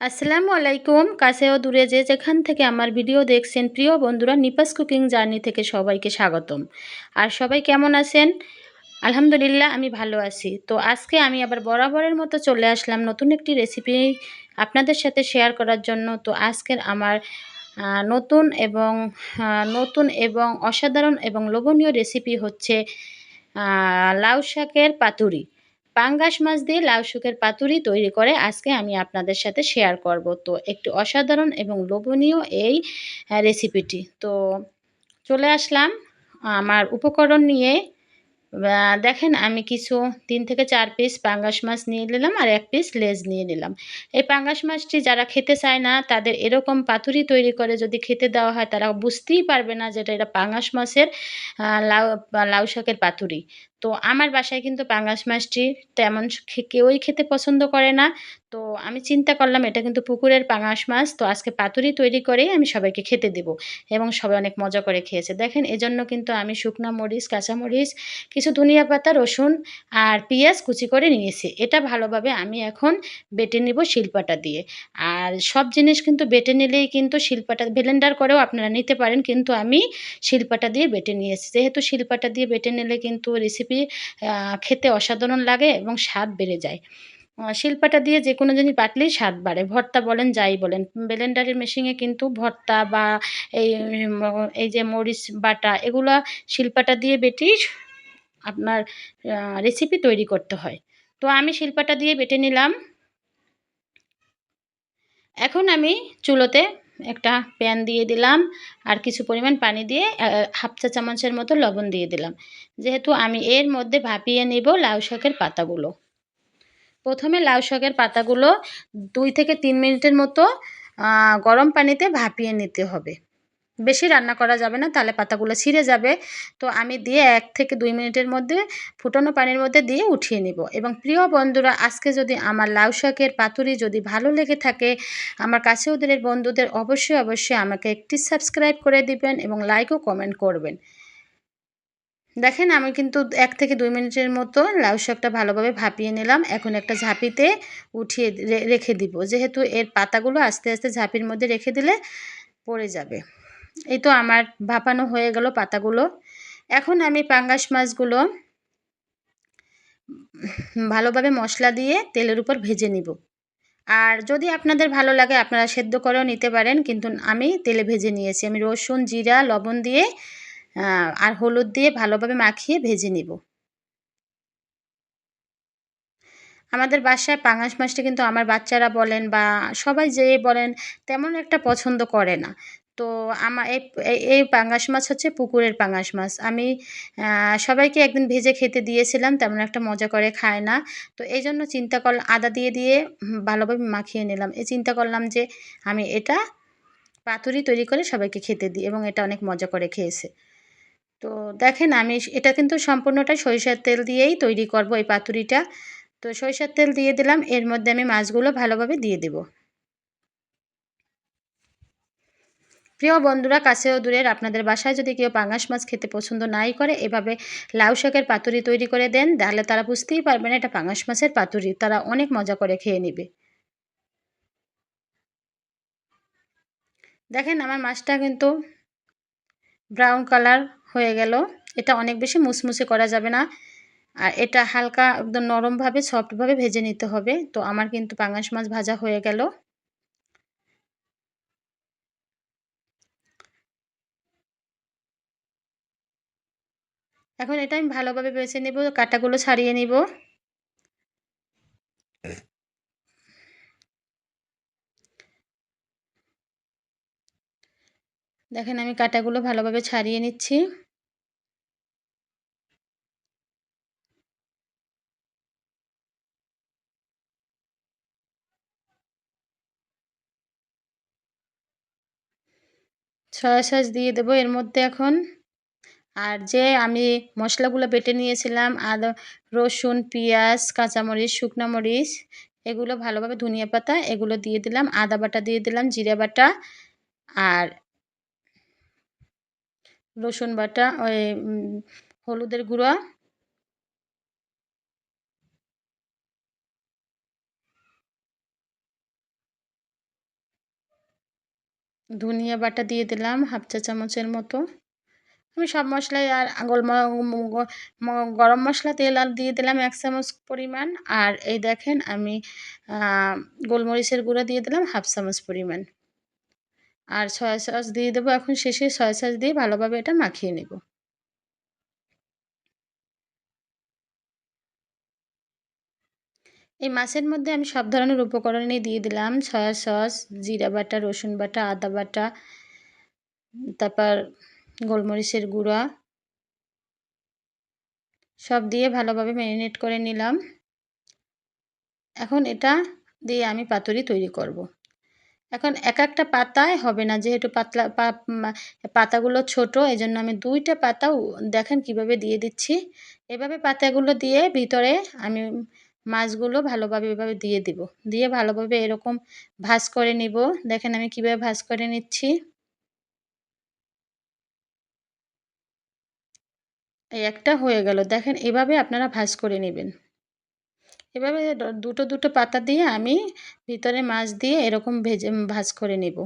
আসসালামু আলাইকুম। কাছে ও দূরে যে যেখান থেকে আমার ভিডিও দেখছেন, প্রিয় বন্ধুরা, নিপাস কুকিং জার্নি থেকে সবাইকে স্বাগতম। আর সবাই কেমন আছেন? আলহামদুলিল্লাহ, আমি ভালো আছি। তো আজকে আমি আবার বরাবরের মতো চলে আসলাম নতুন একটি রেসিপি আপনাদের সাথে শেয়ার করার জন্য। তো আজকের আমার নতুন এবং নতুন এবং অসাধারণ এবং লোভনীয় রেসিপি হচ্ছে লাউ শাকের পাতুরি। পাঙ্গাস মাছ দিয়ে লাউ শুকের পাতুরি তৈরি করে আজকে আমি আপনাদের সাথে শেয়ার করব। তো একটু অসাধারণ এবং লোভনীয় এই রেসিপিটি তো চলে আসলাম আমার উপকরণ নিয়ে। দেখেন আমি কিছু তিন থেকে চার পিস পাঙ্গাস মাছ নিয়ে নিলাম আর এক পিস লেজ নিয়ে নিলাম। এই পাঙ্গাস মাছটি যারা খেতে চায় না, তাদের এরকম পাতুরি তৈরি করে যদি খেতে দেওয়া হয়, তারা বুঝতেই পারবে না যেটা এটা পাঙ্গাস মাছের লাউ লাউ শাকের পাতুরি। তো আমার বাসায় কিন্তু পাঙ্গাস মাছটি তেমন কেউই খেতে পছন্দ করে না। তো আমি চিন্তা করলাম, এটা কিন্তু পুকুরের পাঙাশ মাছ, তো আজকে পাতুরি তৈরি করেই আমি সবাইকে খেতে দেব এবং সবাই অনেক মজা করে খেয়েছে। দেখেন, এজন্য কিন্তু আমি শুকনা মরিচ কাঁচামরিচ কিছু ধনিয়া পাতা, রসুন আর পেঁয়াজ কুচি করে নিয়েছি। এটা ভালোভাবে আমি এখন বেটে নিব শিল্পাটা দিয়ে। আর সব জিনিস কিন্তু বেটে নিলেই কিন্তু শিল্পাটা, ব্লেন্ডার করেও আপনারা নিতে পারেন, কিন্তু আমি শিল্পাটা দিয়ে বেটে নিয়েছি। যেহেতু শিল্পাটা দিয়ে বেটে নিলে কিন্তু রেসিপি খেতে অসাধারণ লাগে এবং স্বাদ বেড়ে যায়। শিল্পাটা দিয়ে যে কোনো জিনিস বাটলেই স্বাদ বাড়ে। ভর্তা বলেন, যাই বলেন, ব্লেন্ডারের মেশিনে কিন্তু ভর্তা বা এই এই যে মরিচ, বাটা, এগুলো শিল্পাটা দিয়ে বেটেই আপনার রেসিপি তৈরি করতে হয়। তো আমি শিল্পাটা দিয়ে বেটে নিলাম। এখন আমি চুলোতে একটা প্যান দিয়ে দিলাম আর কিছু পরিমাণ পানি দিয়ে হাফ চা চামচের মতো লবণ দিয়ে দিলাম। যেহেতু আমি এর মধ্যে ভাপিয়ে নেব লাউ শাকের পাতাগুলো। প্রথমে লাউ শাকের পাতাগুলো দুই থেকে তিন মিনিটের মতো গরম পানিতে ভাপিয়ে নিতে হবে। বেশি রান্না করা যাবে না, তাহলে পাতাগুলো ছিঁড়ে যাবে। তো আমি দিয়ে এক থেকে দুই মিনিটের মধ্যে ফুটানো পানির মধ্যে দিয়ে উঠিয়ে নিব। এবং প্রিয় বন্ধুরা, আজকে যদি আমার লাউ শাকের পাতুরি যদি ভালো লেগে থাকে, আমার কাছে ওদের বন্ধুদের অবশ্যই অবশ্যই আমাকে একটি সাবস্ক্রাইব করে দিবেন এবং লাইক ও কমেন্ট করবেন। দেখেন, আমি কিন্তু এক থেকে দুই মিনিটের মতো লাউ শাকটা ভালোভাবে ভাপিয়ে নিলাম। এখন একটা ঝাঁপিতে উঠিয়ে রেখে দিব। যেহেতু এর পাতাগুলো আস্তে আস্তে ঝাঁপির মধ্যে রেখে দিলে পড়ে যাবে। এই তো আমার ভাপানো হয়ে গেল পাতাগুলো। এখন আমি পাঙ্গাস মাছগুলো ভালোভাবে মশলা দিয়ে তেলের উপর ভেজে নিব। আর যদি আপনাদের ভালো লাগে, আপনারা সেদ্ধ করেও নিতে পারেন, কিন্তু আমি তেলে ভেজে নিয়েছি। আমি রসুন, জিরা, লবণ দিয়ে আর হলুদ দিয়ে ভালোভাবে মাখিয়ে ভেজে নিব। আমাদের বাসায় পাঙাশ মাছটা কিন্তু আমার বাচ্চারা বলেন বা সবাই যেয়ে বলেন, তেমন একটা পছন্দ করে না। তো আমার এই এই পাঙ্গাস মাছ হচ্ছে পুকুরের পাঙ্গাস মাছ। আমি সবাইকে একদিন ভেজে খেতে দিয়েছিলাম, তেমন একটা মজা করে খায় না। তো এই জন্য চিন্তা করলাম আদা দিয়ে দিয়ে ভালোভাবে মাখিয়ে নিলাম। এই চিন্তা করলাম যে, আমি এটা পাতুরি তৈরি করে সবাইকে খেতে দিই এবং এটা অনেক মজা করে খেয়েছে। তো দেখেন, আমি এটা কিন্তু সম্পূর্ণটা সরিষার তেল দিয়েই তৈরি করব এই পাতুরিটা। তো সরিষার তেল দিয়ে দিলাম, এর মধ্যে আমি মাছগুলো ভালোভাবে দিয়ে দেব। প্রিয় বন্ধুরা, কাছেও দূরের আপনাদের বাসায় যদি কেউ পাঙাশ মাছ খেতে পছন্দ নাই করে, এভাবে লাউ শাকের পাতুরি তৈরি করে দেন, তাহলে তারা বুঝতেই পারবে না এটা পাঙাশ মাছের পাতুরি, তারা অনেক মজা করে খেয়ে নেবে। দেখেন আমার মাছটা কিন্তু ব্রাউন কালার হয়ে গেল, এটা অনেক বেশি মুসমুসে করা যাবে না, আর এটা হালকা একদম নরমভাবে, সফটভাবে ভেজে নিতে হবে, তো আমার কিন্তু পাঙাশ মাছ ভাজা হয়ে গেল। এখন এটা আমি ভালোভাবে বেছে নেব, কাটাগুলো ছাড়িয়ে নিব। দেখেন আমি কাটাগুলো ভালোভাবে ছাড়িয়ে নিচ্ছি। সয়া সস দিয়ে দেবো এর মধ্যে এখন। আর যে আমি মশলাগুলো বেটে নিয়েছিলাম আদা রসুন, পেঁয়াজ, কাঁচামরিচ, শুকনো মরিচ, এগুলো ভালোভাবে ধনিয়া পাতা, এগুলো দিয়ে দিলাম, আদা বাটা দিয়ে দিলাম, জিরা বাটা, আর রসুন বাটা, ওই হলুদের গুঁড়া। ধনিয়া বাটা দিয়ে দিলাম, হাফ চা চামচের মতো। আমি সব মশলাই আর গোল গরম মশলা, তেল আর দিয়ে দিলাম এক চামচ পরিমাণ। আর এই দেখেন আমি গোলমরিচের গুঁড়ো দিয়ে দিলাম হাফ চামচ পরিমাণ। আর সয়া সস দিয়ে দেবো এখন শেষে, সয়া সস দিয়ে ভালোভাবে এটা মাখিয়ে নেব। এই মাছের মধ্যে আমি সব ধরনের উপকরণই দিয়ে দিলাম। সয়া সস, জিরা বাটা, রসুন বাটা, আদা বাটা, তারপর গোলমরিচের গুঁড়া সব দিয়ে ভালোভাবে ম্যারিনেট করে নিলাম। এখন এটা দিয়ে আমি পাতুরি তৈরি করব। এখন এক একটা পাতায় হবে না, যেহেতু পাতলা পাতাগুলো ছোট এই জন্য আমি দুইটা পাতাও দেখেন কীভাবে দিয়ে দিচ্ছি। এভাবে পাতাগুলো দিয়ে ভিতরে আমি মাছগুলো ভালোভাবে এভাবে দিয়ে দিব। দিয়ে ভালোভাবে এরকম ভাজ করে নিব। দেখেন আমি কীভাবে ভাজ করে নিচ্ছি। এই একটা হয়ে গেল। দেখেন, এভাবে আপনারা ভাজ করে নেবেন। এভাবে দুটো দুটো পাতা দিয়ে আমি ভিতরে মাছ দিয়ে এরকম ভেজে ভাজ করে নেব।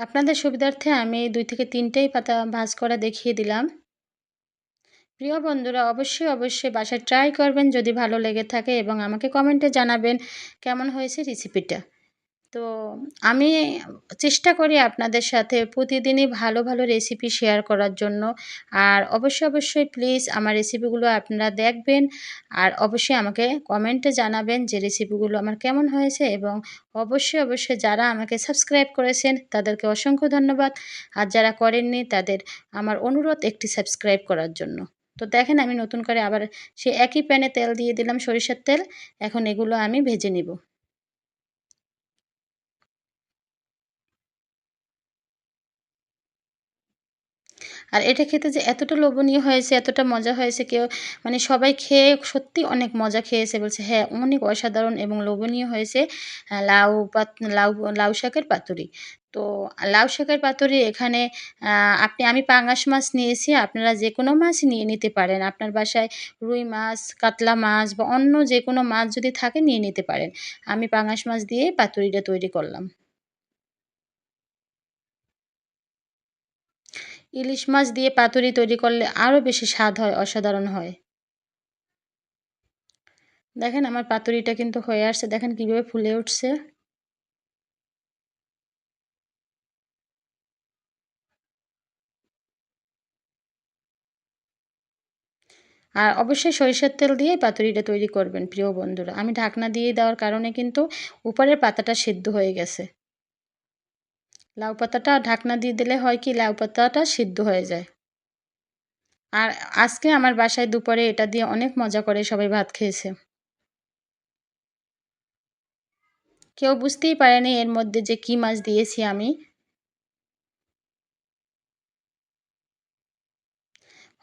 আপনাদের সুবিধার্থে আমি দুই থেকে তিনটেই পাতা ভাজ করা দেখিয়ে দিলাম। প্রিয় বন্ধুরা, অবশ্যই অবশ্যই বাসায় ট্রাই করবেন যদি ভালো লেগে থাকে এবং আমাকে কমেন্টে জানাবেন কেমন হয়েছে রেসিপিটা তো আমি চেষ্টা করি আপনাদের সাথে প্রতিদিনই ভালো ভালো রেসিপি শেয়ার করার জন্য। আর অবশ্যই অবশ্যই প্লিজ আমার রেসিপিগুলো আপনারা দেখবেন। আর অবশ্যই আমাকে কমেন্টে জানাবেন যে রেসিপিগুলো আমার কেমন হয়েছে এবং অবশ্যই অবশ্যই যারা আমাকে সাবস্ক্রাইব করেছেন তাদেরকে অসংখ্য ধন্যবাদ। আর যারা করেননি তাদের আমার অনুরোধ একটি সাবস্ক্রাইব করার জন্য। তো দেখেন আমি নতুন করে আবার সে একই প্যানে তেল দিয়ে দিলাম সরিষার তেল। এখন এগুলো আমি ভেজে নিব। আর এটা খেতে যে এতটা লোভনীয় হয়েছে, এতটা মজা হয়েছে, কেউ মানে সবাই খেয়ে সত্যি অনেক মজা খেয়েছে। বলছে হ্যাঁ অনেক অসাধারণ এবং লোভনীয় হয়েছে লাউ পাত, লাউ লাউ শাকের পাতুরি। তো লাউ শাকের পাতুরি এখানে আপনি, আমি পাঙাশ মাছ নিয়েছি, আপনারা যে কোনো মাছ নিয়ে নিতে পারেন। আপনার বাসায় রুই মাছ, কাতলা মাছ বা অন্য যে কোনো মাছ যদি থাকে, নিয়ে নিতে পারেন। আমি পাঙাশ মাছ দিয়ে পাতুরিটা তৈরি করলাম। ইলিশ মাছ দিয়ে পাতুরি তৈরি করলে আরও বেশি স্বাদ হয়, অসাধারণ হয়। দেখেন আমার পাতুরিটা কিন্তু হয়ে আসছে। দেখেন কীভাবে ফুলে উঠছে। আর অবশ্যই সরিষার তেল দিয়ে পাতুরিটা তৈরি করবেন, প্রিয় বন্ধুরা। আমি ঢাকনা দিয়ে দেওয়ার কারণে কিন্তু উপরের পাতাটা সিদ্ধ হয়ে গেছে। লাউ পাতাটা ঢাকনা দিয়ে দিলে হয় কি লাউ পাতাটা সিদ্ধ হয়ে যায়। আর আজকে আমার বাসায় দুপুরে এটা দিয়ে অনেক মজা করে সবাই ভাত খেয়েছে। কেউ বুঝতেই পারেনি এর মধ্যে যে কি মাছ দিয়েছি আমি।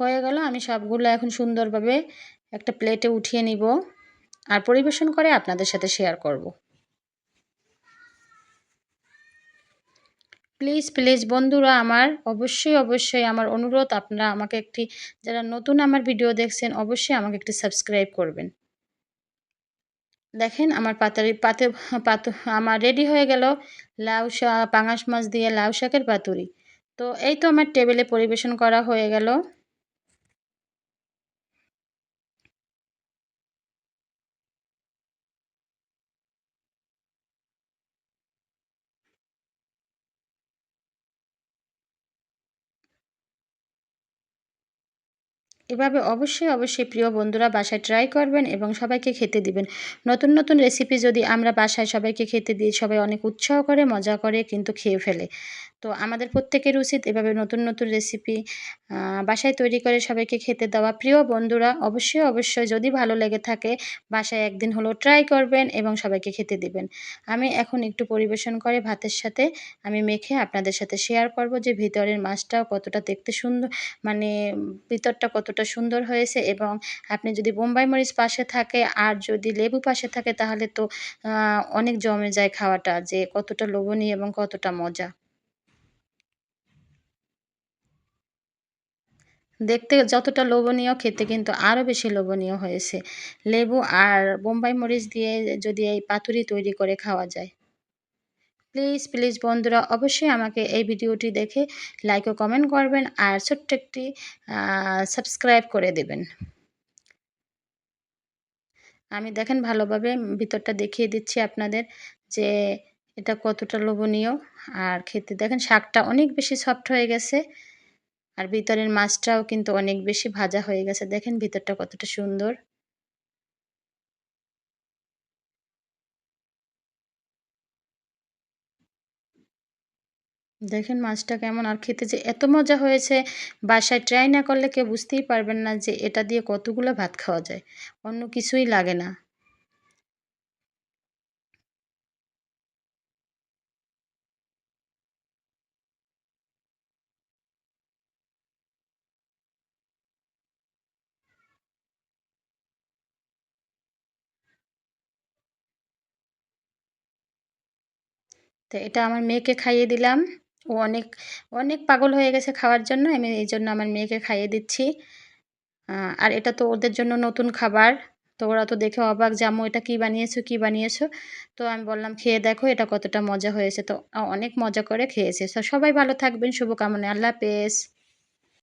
হয়ে গেল, আমি সবগুলো এখন সুন্দরভাবে একটা প্লেটে উঠিয়ে নিব। আর পরিবেশন করে আপনাদের সাথে শেয়ার করব। প্লিজ প্লিজ বন্ধুরা, আমার অবশ্যই অবশ্যই আমার অনুরোধ, আপনারা আমাকে একটি, যারা নতুন আমার ভিডিও দেখছেন, অবশ্যই আমাকে একটি সাবস্ক্রাইব করবেন। দেখেন, আমার পাতারি, পাতে, পাত, আমার রেডি হয়ে গেল লাউ শাক পাঙাশ মাছ দিয়ে লাউ শাকের পাতুরি। তো এই তো আমার টেবিলে পরিবেশন করা হয়ে গেল। এভাবে অবশ্যই অবশ্যই প্রিয় বন্ধুরা বাসায় ট্রাই করবেন এবং সবাইকে খেতে দিবেন। নতুন নতুন রেসিপি যদি আমরা বাসায় সবাইকে খেতে দিই, সবাই অনেক উৎসাহ করে, মজা করে কিন্তু খেয়ে ফেলে। তো আমাদের প্রত্যেকের উচিত এভাবে নতুন নতুন রেসিপি বাসায় তৈরি করে সবাইকে খেতে দেওয়া। প্রিয় বন্ধুরা, অবশ্যই অবশ্যই যদি ভালো লেগে থাকে, বাসায় একদিন হলো ট্রাই করবেন এবং সবাইকে খেতে দিবেন। আমি এখন একটু পরিবেশন করে ভাতের সাথে আমি মেখে আপনাদের সাথে শেয়ার করব যে ভিতরের মাছটাও কতটা দেখতে সুন্দর মানে ভিতরটা কতটা সুন্দর হয়েছে এবং আপনি যদি বোম্বাই মরিচ পাশে থাকে আর যদি লেবু পাশে থাকে তাহলে তো অনেক জমে যায় খাওয়াটা যে কতটা লোভনীয় এবং কতটা মজা। দেখতে যতটা লোভনীয় খেতে কিন্তু আরও বেশি লোভনীয় হয়েছে। লেবু আর বোম্বাই মরিচ দিয়ে যদি এই পাতুরি তৈরি করে খাওয়া যায়। প্লিজ প্লিজ বন্ধুরা অবশ্যই আমাকে এই ভিডিওটি দেখে লাইক ও কমেন্ট করবেন আর ছোট্ট একটি সাবস্ক্রাইব করে দেবেন। আমি দেখেন ভালোভাবে ভিতরটা দেখিয়ে দিচ্ছি আপনাদের যে এটা কতটা লোভনীয়। আর খেতে দেখেন শাকটা অনেক বেশি সফট হয়ে গেছে। আর ভিতরের মাছটাও কিন্তু অনেক বেশি ভাজা হয়ে গেছে। দেখেন ভিতরটা কতটা সুন্দর। দেখেন মাছটা কেমন আর খেতে যে এত মজা হয়েছে। বাসায় ট্রাই না করলে কেউ বুঝতেই পারবেন না যে এটা দিয়ে কতগুলো ভাত খাওয়া যায়। অন্য কিছুই লাগে না। তো এটা আমার মেয়েকে খাইয়ে দিলাম। ও অনেক অনেক পাগল হয়ে গেছে খাওয়ার জন্য, আমি এই জন্য আমার মেয়েকে খাইয়ে দিচ্ছি। আর এটা তো ওদের জন্য নতুন খাবার। তো ওরা তো দেখে অবাক যে এটা কী বানিয়েছো কী বানিয়েছো? তো আমি বললাম, খেয়ে দেখো, এটা কতটা মজা হয়েছে। তো অনেক মজা করে খেয়েছে। সবাই ভালো থাকবেন, শুভকামনা, আল্লাহ হাফেজ।